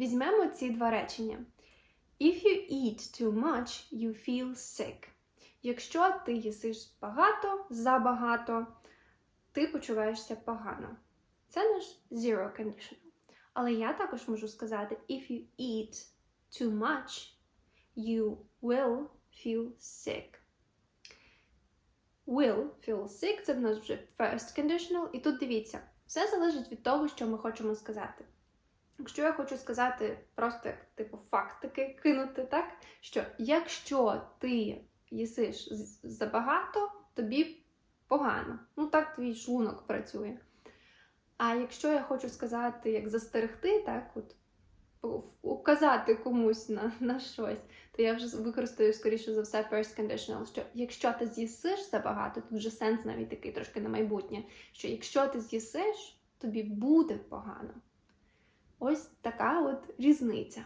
Візьмемо ці два речення. If you eat too much, you feel sick. Якщо ти їсиш багато, забагато, ти почуваєшся погано. Це наш zero conditional. Але я також можу сказати: if you eat too much, you will feel sick. Will feel sick це в нас вже first conditional. І тут дивіться, все залежить від того, що ми хочемо сказати. Якщо я хочу сказати просто як типу фактики кинути, так що якщо ти їсиш забагато, тобі погано. Ну так твій шлунок працює. А якщо я хочу сказати, як застерегти, так, от указати комусь на, на щось, то я вже використаю, скоріше за все, first conditional, що якщо ти з'їсиш забагато, тут вже сенс навіть такий трошки на майбутнє, що якщо ти з'їсиш, тобі буде погано. Ось така от різниця.